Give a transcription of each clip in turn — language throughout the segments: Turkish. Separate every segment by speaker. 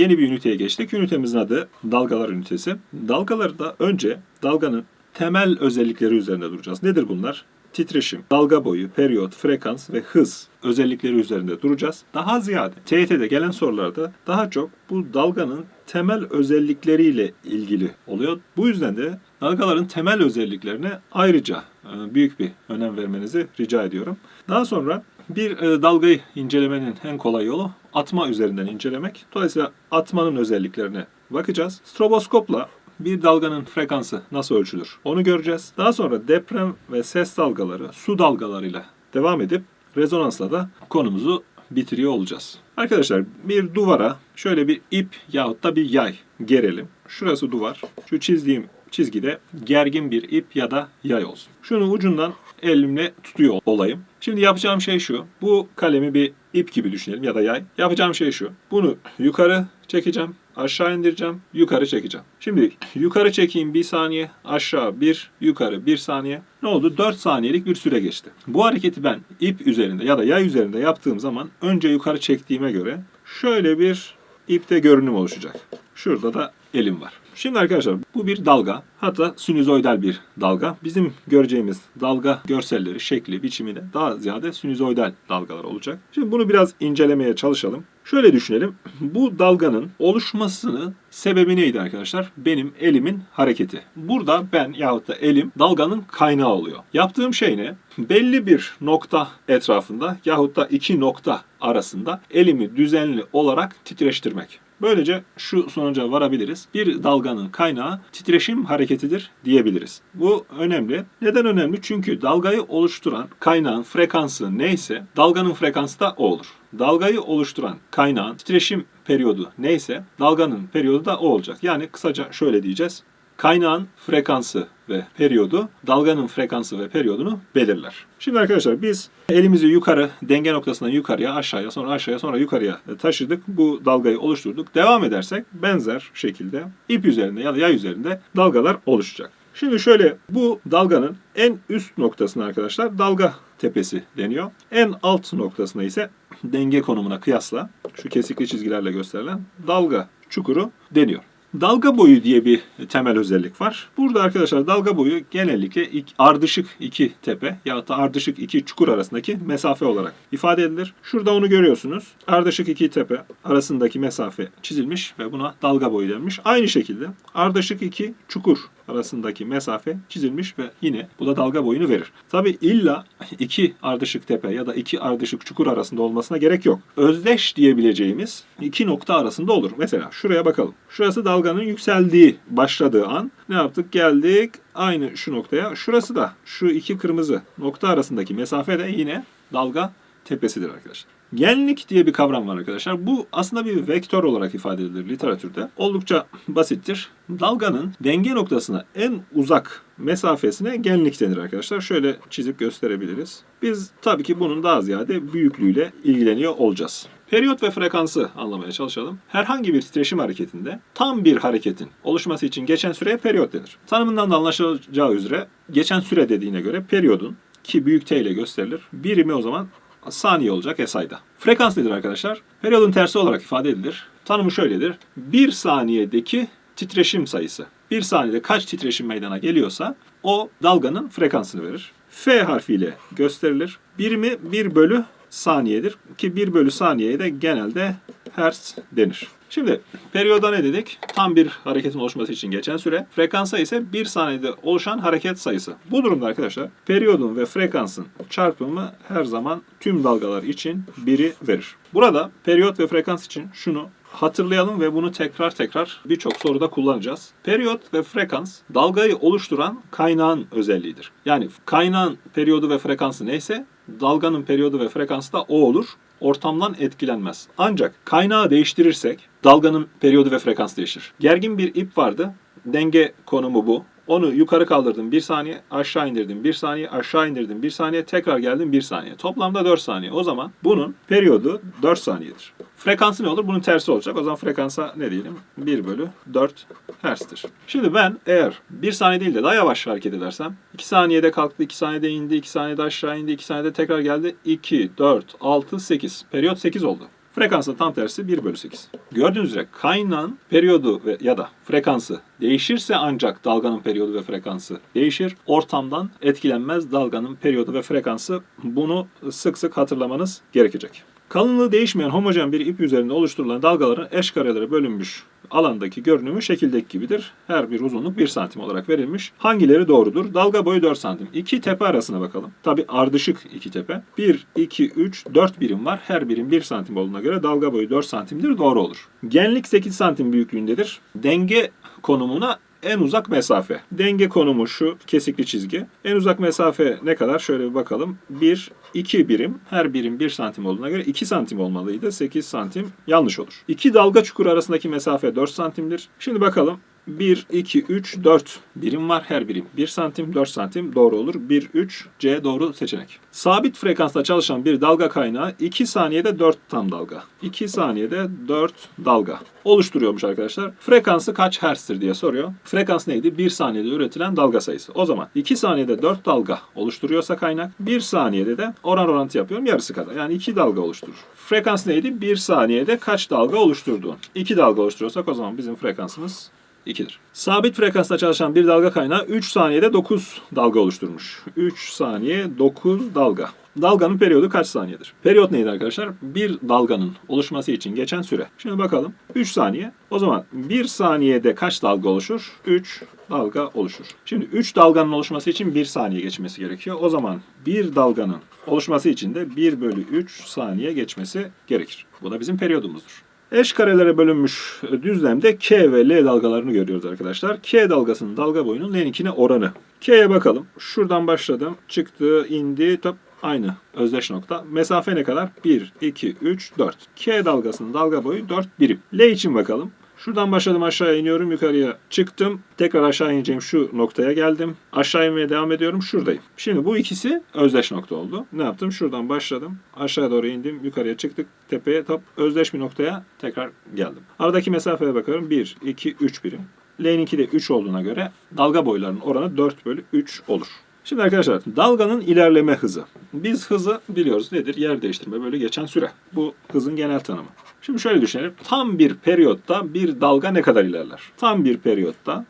Speaker 1: yeni bir üniteye geçtik. Ünitemizin adı dalgalar ünitesi. Dalgalarda önce dalganın temel özellikleri üzerinde duracağız. Nedir bunlar? Titreşim, dalga boyu, periyot, frekans ve hız özellikleri üzerinde duracağız. Daha ziyade TYT'de gelen sorularda daha çok bu dalganın temel özellikleriyle ilgili oluyor. Bu yüzden de dalgaların temel özelliklerine ayrıca e, büyük bir önem vermenizi rica ediyorum. Daha sonra bir e, dalgayı incelemenin en kolay yolu atma üzerinden incelemek. Dolayısıyla atmanın özelliklerine bakacağız. Stroboskopla bir dalganın frekansı nasıl ölçülür onu göreceğiz. Daha sonra deprem ve ses dalgaları su dalgalarıyla devam edip rezonansla da konumuzu bitiriyor olacağız. Arkadaşlar bir duvara şöyle bir ip yahut da bir yay gerelim. Şurası duvar. Şu çizdiğim çizgide gergin bir ip ya da yay olsun. Şunu ucundan elimle tutuyor olayım. Şimdi yapacağım şey şu. Bu kalemi bir ip gibi düşünelim ya da yay. Yapacağım şey şu. Bunu yukarı çekeceğim. Aşağı indireceğim. Yukarı çekeceğim. Şimdi yukarı çekeyim bir saniye. Aşağı bir. Yukarı bir saniye. Ne oldu? 4 saniyelik bir süre geçti. Bu hareketi ben ip üzerinde ya da yay üzerinde yaptığım zaman önce yukarı çektiğime göre şöyle bir ipte görünüm oluşacak. Şurada da elim var. Şimdi arkadaşlar bu bir dalga. Hatta sinüzoidal bir dalga. Bizim göreceğimiz dalga görselleri, şekli, biçimi de daha ziyade sinüzoidal dalgalar olacak. Şimdi bunu biraz incelemeye çalışalım. Şöyle düşünelim. Bu dalganın oluşmasının sebebi neydi arkadaşlar? Benim elimin hareketi. Burada ben yahut da elim dalganın kaynağı oluyor. Yaptığım şey ne? Belli bir nokta etrafında yahut da iki nokta arasında elimi düzenli olarak titreştirmek. Böylece şu sonuca varabiliriz. Bir dalganın kaynağı titreşim hareketidir diyebiliriz. Bu önemli. Neden önemli? Çünkü dalgayı oluşturan kaynağın frekansı neyse dalganın frekansı da o olur. Dalgayı oluşturan kaynağın titreşim periyodu neyse dalganın periyodu da o olacak. Yani kısaca şöyle diyeceğiz. Kaynağın frekansı ve periyodu dalganın frekansı ve periyodunu belirler. Şimdi arkadaşlar biz elimizi yukarı denge noktasından yukarıya aşağıya sonra aşağıya sonra yukarıya taşıdık. Bu dalgayı oluşturduk. Devam edersek benzer şekilde ip üzerinde ya da yay üzerinde dalgalar oluşacak. Şimdi şöyle bu dalganın en üst noktasına arkadaşlar dalga tepesi deniyor. En alt noktasına ise denge konumuna kıyasla şu kesikli çizgilerle gösterilen dalga çukuru deniyor. Dalga boyu diye bir temel özellik var. Burada arkadaşlar dalga boyu genellikle ardışık iki tepe ya da ardışık iki çukur arasındaki mesafe olarak ifade edilir. Şurada onu görüyorsunuz. Ardışık iki tepe arasındaki mesafe çizilmiş ve buna dalga boyu denmiş. Aynı şekilde ardışık iki çukur arasındaki mesafe çizilmiş ve yine bu da dalga boyunu verir. Tabi illa iki ardışık tepe ya da iki ardışık çukur arasında olmasına gerek yok. Özdeş diyebileceğimiz iki nokta arasında olur. Mesela şuraya bakalım. Şurası dalganın yükseldiği, başladığı an. Ne yaptık? Geldik aynı şu noktaya. Şurası da şu iki kırmızı nokta arasındaki mesafe de yine dalga tepesidir arkadaşlar. Genlik diye bir kavram var arkadaşlar. Bu aslında bir vektör olarak ifade edilir literatürde. Oldukça basittir. Dalganın denge noktasına en uzak mesafesine genlik denir arkadaşlar. Şöyle çizip gösterebiliriz. Biz tabii ki bunun daha ziyade büyüklüğüyle ilgileniyor olacağız. Periyot ve frekansı anlamaya çalışalım. Herhangi bir titreşim hareketinde tam bir hareketin oluşması için geçen süreye periyot denir. Tanımından da anlaşılacağı üzere geçen süre dediğine göre periyodun ki büyük T ile gösterilir. Birimi o zaman saniye olacak SI'da. Frekans nedir arkadaşlar? Periyodun tersi olarak ifade edilir. Tanımı şöyledir. Bir saniyedeki titreşim sayısı. Bir saniyede kaç titreşim meydana geliyorsa o dalganın frekansını verir. F harfiyle gösterilir. Birimi 1 bölü saniyedir. Ki 1 bölü saniyeye de genelde hertz denir. Şimdi periyoda ne dedik? Tam bir hareketin oluşması için geçen süre. Frekansa ise bir saniyede oluşan hareket sayısı. Bu durumda arkadaşlar periyodun ve frekansın çarpımı her zaman tüm dalgalar için biri verir. Burada periyot ve frekans için şunu hatırlayalım ve bunu tekrar tekrar birçok soruda kullanacağız. Periyot ve frekans dalgayı oluşturan kaynağın özelliğidir. Yani kaynağın periyodu ve frekansı neyse dalganın periyodu ve frekansı da o olur. Ortamdan etkilenmez. Ancak kaynağı değiştirirsek dalganın periyodu ve frekans değişir. Gergin bir ip vardı. Denge konumu bu. Onu yukarı kaldırdım bir saniye, aşağı indirdim bir saniye, aşağı indirdim bir saniye, tekrar geldim bir saniye. Toplamda 4 saniye. O zaman bunun periyodu 4 saniyedir. Frekansı ne olur? Bunun tersi olacak. O zaman frekansa ne diyelim? 1 bölü 4 Hz'tir. Şimdi ben eğer 1 saniye değil de daha yavaş hareket edersem 2 saniyede kalktı, 2 saniyede indi, 2 saniyede aşağı indi, 2 saniyede tekrar geldi. 2, 4, 6, 8. Periyot 8 oldu. Frekansın tam tersi 1 bölü 8. Gördüğünüz üzere kaynağın periyodu ve ya da frekansı değişirse ancak dalganın periyodu ve frekansı değişir. Ortamdan etkilenmez dalganın periyodu ve frekansı. Bunu sık sık hatırlamanız gerekecek. Kalınlığı değişmeyen homojen bir ip üzerinde oluşturulan dalgaların eş karelere bölünmüş alandaki görünümü şekildeki gibidir. Her bir uzunluk 1 santim olarak verilmiş. Hangileri doğrudur? Dalga boyu 4 santim. İki tepe arasına bakalım. Tabi ardışık iki tepe. 1, 2, 3, 4 birim var. Her birim 1 santim olduğuna göre dalga boyu 4 santimdir. Doğru olur. Genlik 8 santim büyüklüğündedir. Denge konumuna en uzak mesafe. Denge konumu şu kesikli çizgi. En uzak mesafe ne kadar? Şöyle bir bakalım. 1, 2 birim. Her birim 1 santim olduğuna göre 2 santim olmalıydı. 8 santim yanlış olur. İki dalga çukuru arasındaki mesafe 4 santimdir. Şimdi bakalım. 1, 2, 3, 4 birim var. Her birim 1 santim, 4 santim doğru olur. 1, 3, C doğru seçenek. Sabit frekansta çalışan bir dalga kaynağı 2 saniyede 4 tam dalga. 2 saniyede 4 dalga oluşturuyormuş arkadaşlar. Frekansı kaç hertz'tir diye soruyor. Frekans neydi? 1 saniyede üretilen dalga sayısı. O zaman 2 saniyede 4 dalga oluşturuyorsa kaynak 1 saniyede de oran orantı yapıyorum yarısı kadar. Yani 2 dalga oluşturur. Frekans neydi? 1 saniyede kaç dalga oluşturduğun. 2 dalga oluşturuyorsak o zaman bizim frekansımız 2'dir. Sabit frekansta çalışan bir dalga kaynağı 3 saniyede 9 dalga oluşturmuş. 3 saniye 9 dalga. Dalganın periyodu kaç saniyedir? Periyot neydi arkadaşlar? Bir dalganın oluşması için geçen süre. Şimdi bakalım. 3 saniye. O zaman 1 saniyede kaç dalga oluşur? 3 dalga oluşur. Şimdi 3 dalganın oluşması için 1 saniye geçmesi gerekiyor. O zaman bir dalganın oluşması için de 1 bölü 3 saniye geçmesi gerekir. Bu da bizim periyodumuzdur. Eş karelere bölünmüş düzlemde K ve L dalgalarını görüyoruz arkadaşlar. K dalgasının dalga boyunun L'ninkine oranı. K'ye bakalım. Şuradan başladım. Çıktı, indi, top aynı özdeş nokta. Mesafe ne kadar? 1, 2, 3, 4. K dalgasının dalga boyu 4 birim. L için bakalım. Şuradan başladım aşağıya iniyorum yukarıya çıktım. Tekrar aşağı ineceğim şu noktaya geldim. Aşağı inmeye devam ediyorum şuradayım. Şimdi bu ikisi özdeş nokta oldu. Ne yaptım? Şuradan başladım. Aşağı doğru indim. Yukarıya çıktık. Tepeye top özdeş bir noktaya tekrar geldim. Aradaki mesafeye bakıyorum. 1, 2, 3 birim. L'ninki de 3 olduğuna göre dalga boylarının oranı 4 bölü 3 olur. Şimdi arkadaşlar dalganın ilerleme hızı. Biz hızı biliyoruz nedir? Yer değiştirme böyle geçen süre. Bu hızın genel tanımı. Şimdi şöyle düşünelim. Tam bir periyotta bir dalga ne kadar ilerler? Tam bir periyotta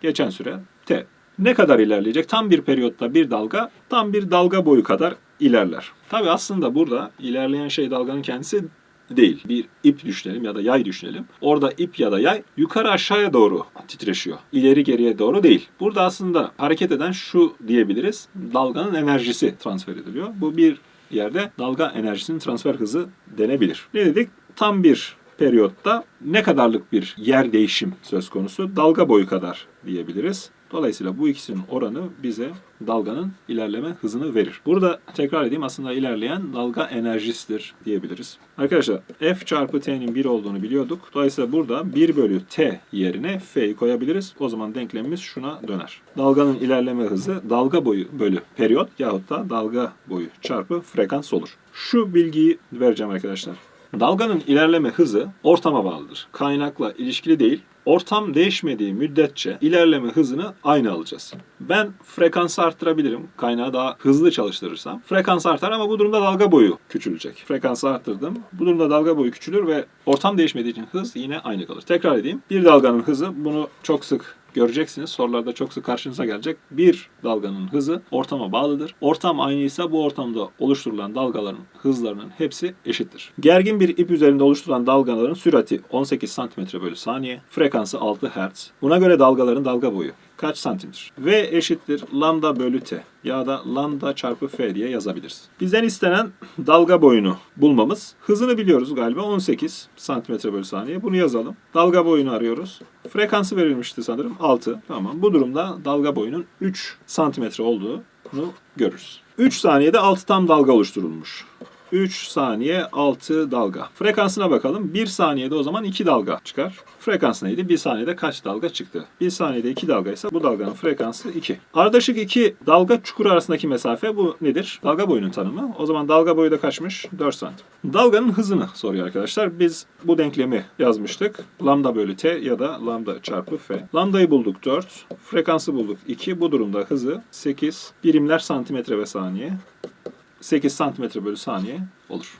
Speaker 1: geçen süre t. Ne kadar ilerleyecek? Tam bir periyotta bir dalga tam bir dalga boyu kadar ilerler. Tabi aslında burada ilerleyen şey dalganın kendisi değil. Bir ip düşünelim ya da yay düşünelim. Orada ip ya da yay yukarı aşağıya doğru titreşiyor. İleri geriye doğru değil. Burada aslında hareket eden şu diyebiliriz. Dalganın enerjisi transfer ediliyor. Bu bir yerde dalga enerjisinin transfer hızı denebilir. Ne dedik? Tam bir periyotta ne kadarlık bir yer değişim söz konusu? Dalga boyu kadar diyebiliriz. Dolayısıyla bu ikisinin oranı bize dalganın ilerleme hızını verir. Burada tekrar edeyim aslında ilerleyen dalga enerjisidir diyebiliriz. Arkadaşlar f çarpı t'nin 1 olduğunu biliyorduk. Dolayısıyla burada 1 bölü t yerine f'yi koyabiliriz. O zaman denklemimiz şuna döner. Dalganın ilerleme hızı dalga boyu bölü periyot yahut da dalga boyu çarpı frekans olur. Şu bilgiyi vereceğim arkadaşlar. Dalganın ilerleme hızı ortama bağlıdır. Kaynakla ilişkili değil. Ortam değişmediği müddetçe ilerleme hızını aynı alacağız. Ben frekansı arttırabilirim. Kaynağı daha hızlı çalıştırırsam. Frekans artar ama bu durumda dalga boyu küçülecek. Frekansı arttırdım. Bu durumda dalga boyu küçülür ve ortam değişmediği için hız yine aynı kalır. Tekrar edeyim. Bir dalganın hızı bunu çok sık göreceksiniz. Sorularda çok sık karşınıza gelecek. Bir dalganın hızı ortama bağlıdır. Ortam aynıysa bu ortamda oluşturulan dalgaların hızlarının hepsi eşittir. Gergin bir ip üzerinde oluşturulan dalgaların sürati 18 cm bölü saniye. Frekansı 6 Hz. Buna göre dalgaların dalga boyu kaç santimdir? V eşittir lambda bölü t ya da lambda çarpı f diye yazabiliriz. Bizden istenen dalga boyunu bulmamız. Hızını biliyoruz galiba 18 santimetre bölü saniye. Bunu yazalım. Dalga boyunu arıyoruz. Frekansı verilmişti sanırım 6. Tamam. Bu durumda dalga boyunun 3 santimetre olduğunu görürüz. 3 saniyede 6 tam dalga oluşturulmuş. 3 saniye 6 dalga. Frekansına bakalım. 1 saniyede o zaman 2 dalga çıkar. Frekans neydi? 1 saniyede kaç dalga çıktı? 1 saniyede 2 dalga ise bu dalganın frekansı 2. Ardışık 2 dalga çukuru arasındaki mesafe bu nedir? Dalga boyunun tanımı. O zaman dalga boyu da kaçmış? 4 santim. Dalganın hızını soruyor arkadaşlar. Biz bu denklemi yazmıştık. Lambda bölü t ya da lambda çarpı f. Lambdayı bulduk 4. Frekansı bulduk 2. Bu durumda hızı 8 birimler santimetre ve saniye. 8 santimetre bölü saniye olur.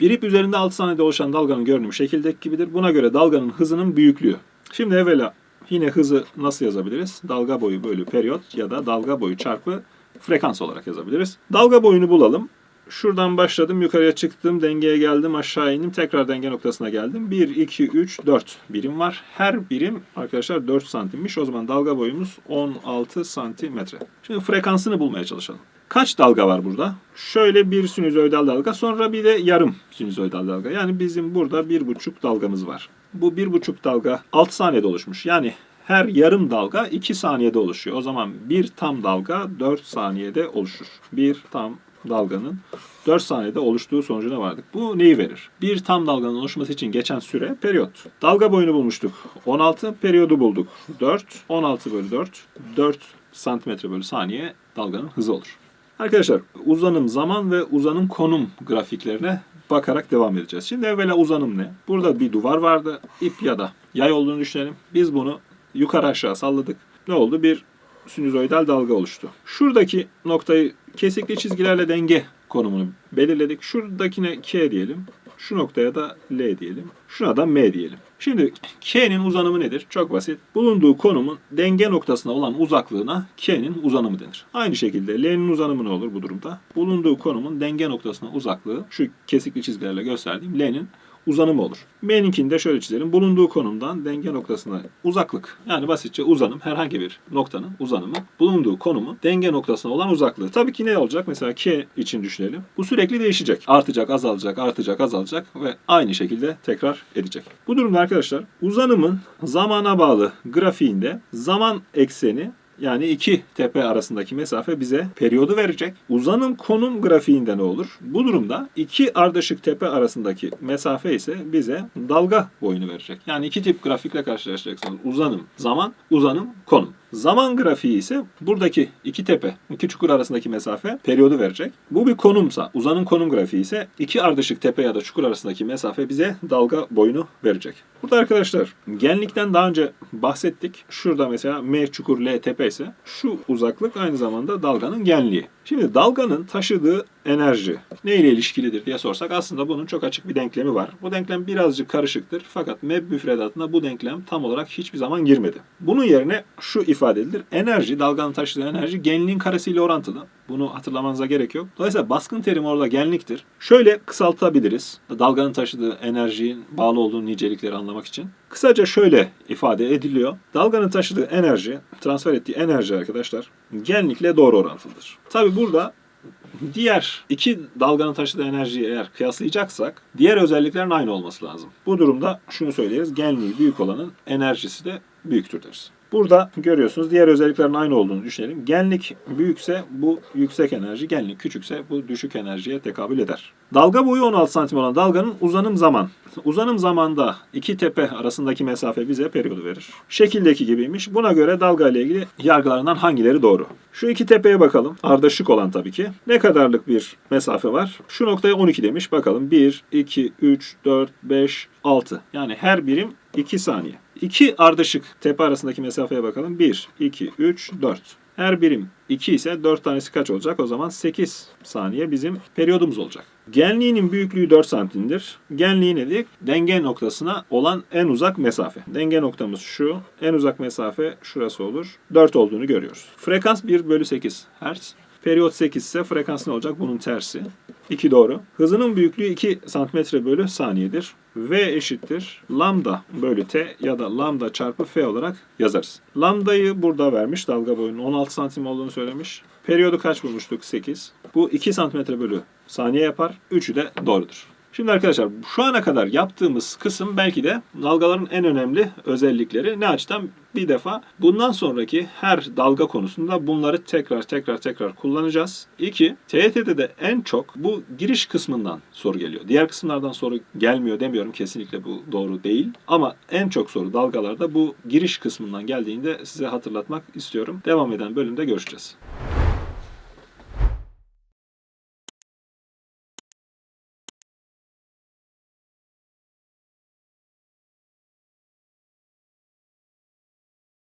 Speaker 1: Bir ip üzerinde 6 saniyede oluşan dalganın görünümü şekildeki gibidir. Buna göre dalganın hızının büyüklüğü. Şimdi evvela yine hızı nasıl yazabiliriz? Dalga boyu bölü periyot ya da dalga boyu çarpı frekans olarak yazabiliriz. Dalga boyunu bulalım. Şuradan başladım, yukarıya çıktım, dengeye geldim, aşağı indim, tekrar denge noktasına geldim. 1, 2, 3, 4 birim var. Her birim arkadaşlar 4 santimmiş. O zaman dalga boyumuz 16 santimetre. Şimdi frekansını bulmaya çalışalım. Kaç dalga var burada? Şöyle bir sinüzoidal dalga, sonra bir de yarım sinüzoidal dalga. Yani bizim burada bir buçuk dalgamız var. Bu bir buçuk dalga 6 saniyede oluşmuş. Yani her yarım dalga 2 saniyede oluşuyor. O zaman bir tam dalga 4 saniyede oluşur. Bir tam dalganın 4 saniyede oluştuğu sonucuna vardık. Bu neyi verir? Bir tam dalganın oluşması için geçen süre periyot. Dalga boyunu bulmuştuk. 16 periyodu bulduk. 4, 16 bölü 4, 4 santimetre bölü saniye dalganın hızı olur. Arkadaşlar uzanım zaman ve uzanım konum grafiklerine bakarak devam edeceğiz. Şimdi evvela uzanım ne? Burada bir duvar vardı. ip ya da yay olduğunu düşünelim. Biz bunu yukarı aşağı salladık. Ne oldu? Bir sinüzoidal dalga oluştu. Şuradaki noktayı kesikli çizgilerle denge konumunu belirledik. Şuradakine K diyelim. Şu noktaya da L diyelim. Şuna da M diyelim. Şimdi K'nin uzanımı nedir? Çok basit. Bulunduğu konumun denge noktasına olan uzaklığına K'nin uzanımı denir. Aynı şekilde L'nin uzanımı ne olur bu durumda? Bulunduğu konumun denge noktasına uzaklığı şu kesikli çizgilerle gösterdiğim L'nin uzanımı olur. M'ninkini şöyle çizelim. Bulunduğu konumdan denge noktasına uzaklık. Yani basitçe uzanım herhangi bir noktanın uzanımı. Bulunduğu konumun denge noktasına olan uzaklığı. Tabii ki ne olacak? Mesela K için düşünelim. Bu sürekli değişecek. Artacak, azalacak, artacak, azalacak ve aynı şekilde tekrar edecek. Bu durumda arkadaşlar uzanımın zamana bağlı grafiğinde zaman ekseni yani iki tepe arasındaki mesafe bize periyodu verecek. Uzanım konum grafiğinde ne olur? Bu durumda iki ardışık tepe arasındaki mesafe ise bize dalga boyunu verecek. Yani iki tip grafikle karşılaşacaksınız. Uzanım, zaman, uzanım, konum. Zaman grafiği ise buradaki iki tepe, iki çukur arasındaki mesafe periyodu verecek. Bu bir konumsa, uzanım konum grafiği ise iki ardışık tepe ya da çukur arasındaki mesafe bize dalga boyunu verecek. Burada arkadaşlar genlikten daha önce bahsettik. Şurada mesela M çukur L tepe ise şu uzaklık aynı zamanda dalganın genliği. Şimdi dalganın taşıdığı enerji ne ile ilişkilidir diye sorsak aslında bunun çok açık bir denklemi var. Bu denklem birazcık karışıktır fakat MEB müfredatına bu denklem tam olarak hiçbir zaman girmedi. Bunun yerine şu ifade edilir. Enerji, dalganın taşıdığı enerji genliğin karesiyle orantılı. Bunu hatırlamanıza gerek yok. Dolayısıyla baskın terimi orada genliktir. Şöyle kısaltabiliriz. Dalganın taşıdığı enerjinin bağlı olduğu nicelikleri anlamak için. Kısaca şöyle ifade ediliyor. Dalganın taşıdığı enerji, transfer ettiği enerji arkadaşlar genlikle doğru orantılıdır. Tabi burada diğer iki dalganın taşıdığı enerjiyi eğer kıyaslayacaksak diğer özelliklerin aynı olması lazım. Bu durumda şunu söyleriz. Genliği büyük olanın enerjisi de büyüktür deriz. Burada görüyorsunuz diğer özelliklerin aynı olduğunu düşünelim. Genlik büyükse bu yüksek enerji, genlik küçükse bu düşük enerjiye tekabül eder. Dalga boyu 16 santim olan dalganın uzanım zaman. Uzanım zamanda iki tepe arasındaki mesafe bize periyodu verir. Şekildeki gibiymiş. Buna göre dalga ile ilgili yargılarından hangileri doğru? Şu iki tepeye bakalım. Ardışık olan tabii ki. Ne kadarlık bir mesafe var? Şu noktaya 12 demiş. Bakalım 1, 2, 3, 4, 5, 6. Yani her birim 2 saniye. İki ardışık tepe arasındaki mesafeye bakalım. 1, 2, 3, 4. Her birim 2 ise 4 tanesi kaç olacak? O zaman 8 saniye bizim periyodumuz olacak. Genliğinin büyüklüğü 4 santimdir. Genliği ne dedik? Denge noktasına olan en uzak mesafe. Denge noktamız şu. En uzak mesafe şurası olur. 4 olduğunu görüyoruz. Frekans 1 bölü 8 Hz. Periyot 8 ise frekans ne olacak? Bunun tersi. 2 doğru. Hızının büyüklüğü 2 cm bölü saniyedir. V eşittir lambda bölü t ya da lambda çarpı f olarak yazarız. Lambdayı burada vermiş. Dalga boyunun 16 santim olduğunu söylemiş. Periyodu kaç bulmuştuk? 8. Bu 2 cm bölü saniye yapar. Üçü de doğrudur. Şimdi arkadaşlar şu ana kadar yaptığımız kısım belki de dalgaların en önemli özellikleri. Ne açıdan? Bir defa bundan sonraki her dalga konusunda bunları tekrar tekrar tekrar kullanacağız. İki, TYT'de de en çok bu giriş kısmından soru geliyor. Diğer kısımlardan soru gelmiyor demiyorum. Kesinlikle bu doğru değil. Ama en çok soru dalgalarda bu giriş kısmından geldiğinde size hatırlatmak istiyorum. Devam eden bölümde görüşeceğiz.